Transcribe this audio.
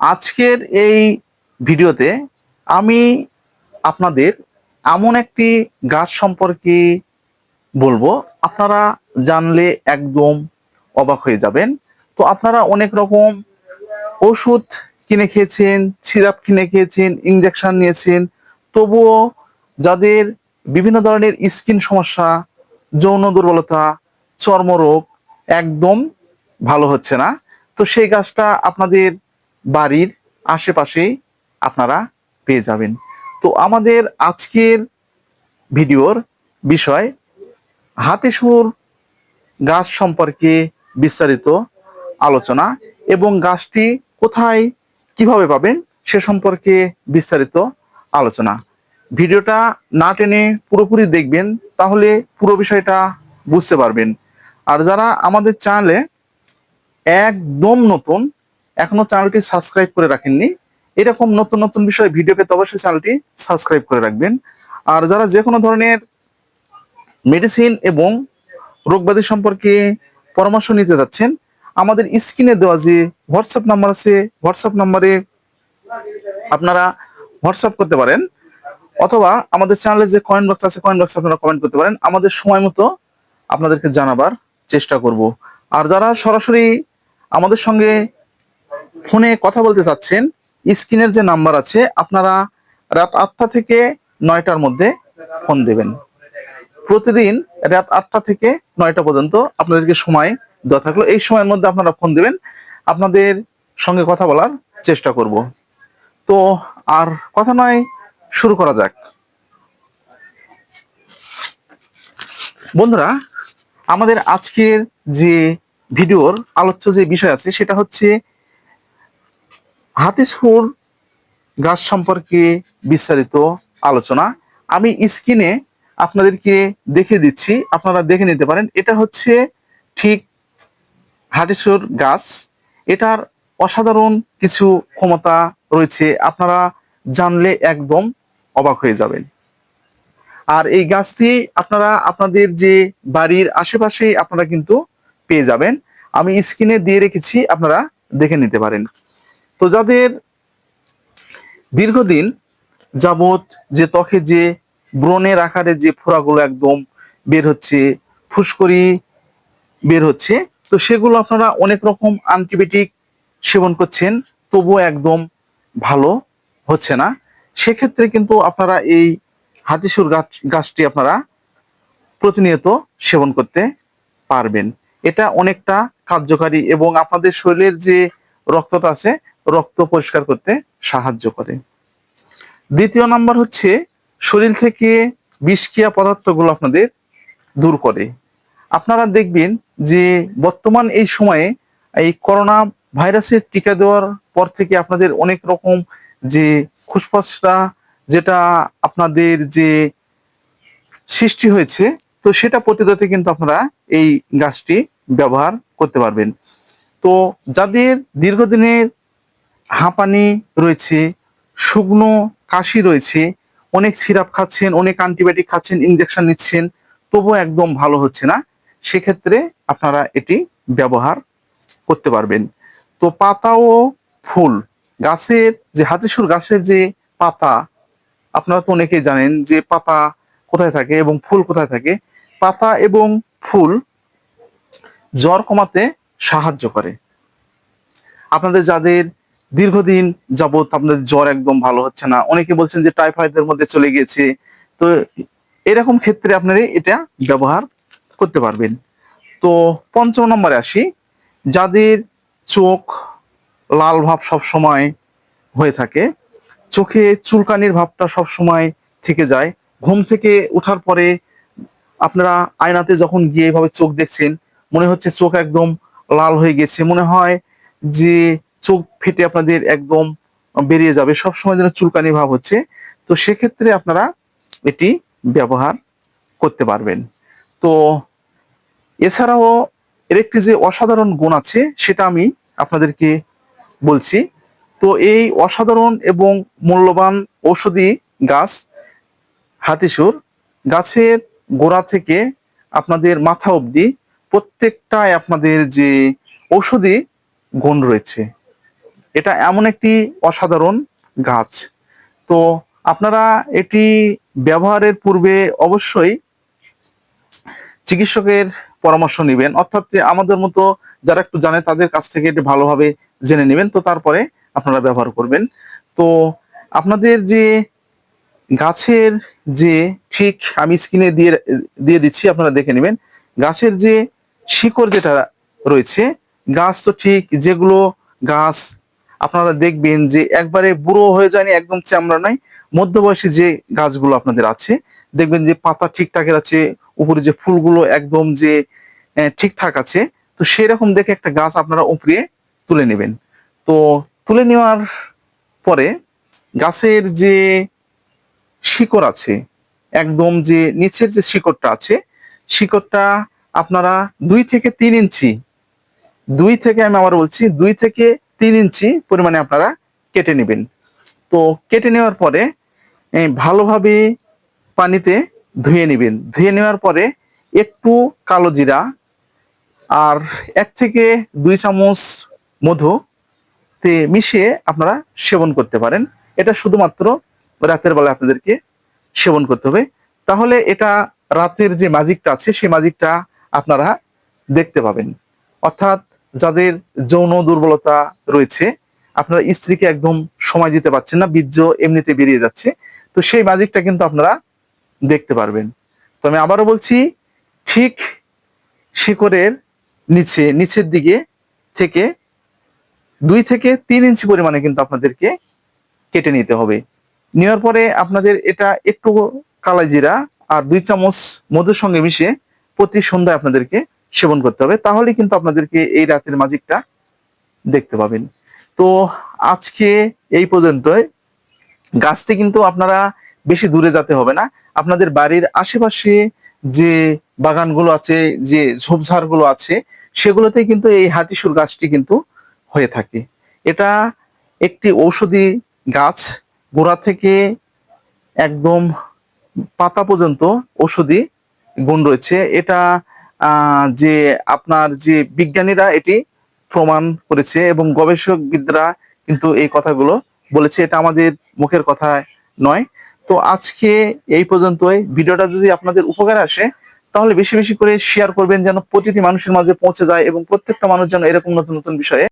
আজকের এই ভিডিওতে আমি আপনাদের এমন একটি গাছ সম্পর্কে বলব। আপনারা জানলে একদম অবাক হয়ে যাবেন। তো আপনারা অনেক রকম ওষুধ কিনে খেয়েছেন, সিরাপ কিনে খেয়েছেন ইঞ্জেকশন নিয়েছেন। তবুও যাদের বিভিন্ন ধরনের স্কিন সমস্যা, যৌন দুর্বলতা, চর্মরোগ একদম ভালো হচ্ছে না। তো সেই গাছটা আপনাদের বাড়ির আশেপাশেই আপনারা পেয়ে যাবেন। তো আমাদের আজকের ভিডিওর বিষয় হাতিসুর গাছ সম্পর্কে বিস্তারিত আলোচনা এবং গাছটি কোথায় কীভাবে পাবেন সে সম্পর্কে বিস্তারিত আলোচনা। ভিডিওটা না টেনে পুরোপুরি দেখবেন, তাহলে পুরো বিষয়টা বুঝতে পারবেন। আর যারা আমাদের চ্যানেলে একদম নতুন এখনও চ্যানেলটি সাবস্ক্রাইব করে রাখেননি। এরকম নতুন নতুন বিষয়ে ভিডিও পেতে অবশ্যই চ্যানেলটি সাবস্ক্রাইব করে রাখবেন। আর যারা যে কোনো ধরনের মেডিসিন এবং রোগব্যাধি সম্পর্কে পরামর্শ নিতে যাচ্ছেন, আমাদের স্ক্রিনে দেওয়া যে হোয়াটসঅ্যাপ নাম্বার আছে হোয়াটসঅ্যাপ নাম্বারে আপনারা হোয়াটসঅ্যাপ করতে পারেন, অথবা আমাদের চ্যানেলে যে কয়েন বক্স আছে কয়েন বক্সে আপনারা কমেন্ট করতে পারেন। আমাদের সময় মতো আপনাদেরকে জানাবার চেষ্টা করব। আর যারা সরাসরি আমাদের সঙ্গে ফোনে কথা বলতে চাচ্ছেন, স্ক্রিনের যে নাম্বার আছে, আপনারা রাত আটটা থেকে নয়টার মধ্যে ফোন দেবেন। প্রতিদিন রাত আটটা থেকে নয়টা পর্যন্ত আপনাদেরকে সময় দেওয়া থাকল। এই সময়ের মধ্যে আপনারা ফোন দেবেন। আপনাদের সঙ্গে কথা বলার চেষ্টা করব। তো আর কথা নয়, শুরু করা যাক। বন্ধুরা, আমাদের আজকের যে ভিডিওর আলোচ্য যে বিষয় আছে, সেটা হচ্ছে হাতিসুর গাছ সম্পর্কে বিস্তারিত আলোচনা। আমি স্ক্রিনে আপনাদেরকে দেখে দিচ্ছি, আপনারা দেখে নিতে পারেন। এটা হচ্ছে ঠিক হাটিসুর গাছ। এটার অসাধারণ কিছু ক্ষমতা রয়েছে, আপনারা জানলে একদম অবাক হয়ে যাবেন। আর এই গাছটি আপনারা, আপনাদের যে বাড়ির আশেপাশে আপনারা কিন্তু পেয়ে যাবেন। আমি স্ক্রিনে দিয়ে রেখেছি, আপনারা দেখে নিতে পারেন। তো যাদের দীর্ঘদিন যাবত যে ত্বকে যে ব্রণের আকারে যে ফোড়াগুলো একদম বের হচ্ছে ফুসকরি বের হচ্ছে, তো সেগুলো আপনারা অনেক রকম অ্যান্টিবায়োটিক সেবন করছেন, তবুও একদম ভালো হচ্ছে না। সেক্ষেত্রে কিন্তু আপনারা এই হাতিসুর গাছ, গাছটি আপনারা প্রতিনিয়ত সেবন করতে পারবেন। এটা অনেকটা কার্যকারী এবং আপনাদের শরীরের যে রক্তটা আছে রক্ত পরিষ্কার করতে সাহায্য করে। দ্বিতীয় নাম্বার হচ্ছে শরীর থেকে বিষক্রিয়া পদার্থগুলো আপনাদের দূর করে। আপনারা দেখবেন যে বর্তমান এই সময়ে এই করোনা ভাইরাসের টিকা দেওয়ার পর থেকে আপনাদের অনেক রকম যে খুসপাসটা যেটা আপনাদের যে সৃষ্টি হয়েছে, তো সেটা প্রতিরোধে কিন্তু আপনারা এই গাছটি ব্যবহার করতে পারবেন। তো যাদের দীর্ঘদিনের হাঁপানি রয়েছে, শুকনো কাশি রয়েছে, অনেক সিরাপ খাচ্ছেন, অনেক অ্যান্টিবায়োটিক খাচ্ছেন ইঞ্জেকশন নিচ্ছেন, তবুও একদম ভালো হচ্ছে না। সেক্ষেত্রে আপনারা এটি ব্যবহার করতে পারবেন। তো পাতা ও ফুল, গাছের যে হাতিসুর গাছের যে পাতা, আপনারা তো অনেকেই জানেন যে পাতা কোথায় থাকে এবং ফুল কোথায় থাকে। পাতা এবং ফুল জ্বর কমাতে সাহায্য করে। আপনাদের যাদের দীর্ঘদিন যাবৎ আপনাদের জ্বর একদম ভালো হচ্ছে না। অনেকে বলছেন যে টাইফয়েডের মধ্যে চলে গিয়েছে। তো এরকম ক্ষেত্রে আপনারা এটা ব্যবহার করতে পারবেন। তো পঞ্চম নম্বরে আসি। যাদের চোখ লাল ভাব সব সময় হয়ে থাকে, চোখে চুলকানির ভাবটা সব সময় থেকে যায়। ঘুম থেকে ওঠার পরে আপনারা আয়নাতে যখন গিয়ে এভাবে চোখ দেখছেন, মনে হচ্ছে চোখ একদম লাল হয়ে গেছে। মনে হয় যে চোখ ফেটে আপনাদের একদম বেরিয়ে যাবে। সব সময় যেন চুলকানি ভাব হচ্ছে। তো সেক্ষেত্রে আপনারা এটি ব্যবহার করতে পারবেন। তো এছাড়াও এর একটি যে অসাধারণ গুণ আছে, সেটা আমি আপনাদেরকে বলছি। তো এই অসাধারণ এবং মূল্যবান ঔষধি গাছ হাতিসুর গাছের গোড়া থেকে আপনাদের মাথা অবধি প্রত্যেকটায় আপনাদের যে ঔষধি গুণ রয়েছে এটা এমন একটি অসাধারণ গাছ। তো আপনারা এটি ব্যবহারের পূর্বে অবশ্যই চিকিৎসকের পরামর্শ নেবেন। অর্থাৎ আমাদের মতো যারা একটু জানে তাদের কাছ থেকে এটি ভালোভাবে জেনে নেবেন। তো তারপরে আপনারা ব্যবহার করবেন। তো আপনাদের যে গাছের যে ঠিক আমি স্ক্রিনে দিয়ে দিয়ে দিচ্ছি, আপনারা দেখে নেবেন। গাছের যে শিকড় যেটা রয়েছে, গাছ তো ঠিক যেগুলো গাছ আপনারা দেখবেন যে একবারে বুড়ো হয়ে যায়নি, একদম চামড়া নয় মধ্যবয়সী যে গাছগুলো আপনাদের আছে, দেখবেন যে পাতা ঠিকঠাকের আছে, উপরে যে ফুলগুলো একদম যে ঠিকঠাক আছে, তো সেই রকম দেখে একটা গাছ আপনারা উপরে তুলে নেবেন। তো তুলে নেওয়ার পরে গাছের যে শিকড় আছে, একদম যে নিচের যে শিকড়টা আছে, শিকড়টা আপনারা দুই থেকে তিন ইঞ্চি, দুই থেকে আমি আবার বলছি, দুই থেকে তিন ইঞ্চি পরিমাণে আপনারা কেটে নেবেন। তো কেটে নেওয়ার পরে ভালোভাবে পানিতে ধুয়ে নেবেন। ধুয়ে নেওয়ার পরে একটু কালো জিরা আর এক থেকে দুই চামচ মধু তে মিশিয়ে আপনারা সেবন করতে পারেন। এটা শুধুমাত্র রাতের বেলা আপনাদেরকে সেবন করতে হবে। তাহলে এটা রাতের যে ম্যাজিকটা আছে, সেই ম্যাজিকটা আপনারা দেখতে পাবেন। অর্থাৎ যাদের যৌন দুর্বলতা রয়েছে, আপনারা স্ত্রীকে একদম সময় দিতে পারছেন না, বীর্য এমনিতে বেরিয়ে যাচ্ছে। তো সেই ম্যাজিকটা কিন্তু আপনারা দেখতে পারবেন। তো আমি আবারও বলছি, ঠিক শিকড়ের নিচে, নিচের দিকে থেকে দুই থেকে তিন ইঞ্চি পরিমাণে কিন্তু আপনাদেরকে কেটে নিতে হবে। নেওয়ার পরে আপনাদের এটা একটু কালাই জিরা আর দুই চামচ মধুর সঙ্গে মিশে প্রতি সন্ধ্যায় আপনাদেরকে সেবন করতে হবে তাহলে কিন্তু আপনাদেরকে এই রাতের ম্যাজিকটা দেখতে পাবেন। তো আজকে এই পর্যন্তই। গাছটি কিন্তু আপনারা বেশি দূরে যেতে হবে না। আপনাদের বাড়ির আশেপাশে যে বাগানগুলো আছে, যে ঝোপঝাড়গুলো আছে, সেগুলোতেই কিন্তু এই হাতিসুর গাছটি কিন্তু হয়ে থাকে। এটা একটি ঔষধি গাছ, গোড়া থেকে একদম পাতা পর্যন্ত ঔষধি গুণ রয়েছে। এটা যে আপনার যে বিজ্ঞানীরা এটি প্রমাণ করেছে এবং গবেষকবিদরা কিন্তু এই কথাগুলো বলেছে, এটা আমাদের মুখের কথা নয়। তো আজকে এই পর্যন্তই। ভিডিওটা যদি আপনাদের উপকারে আসে, তাহলে বেশি বেশি করে শেয়ার করবেন যেন প্রতিটি মানুষের মাঝে পৌঁছে যায় এবং প্রত্যেকটা মানুষ যেন এরকম নতুন নতুন বিষয়ে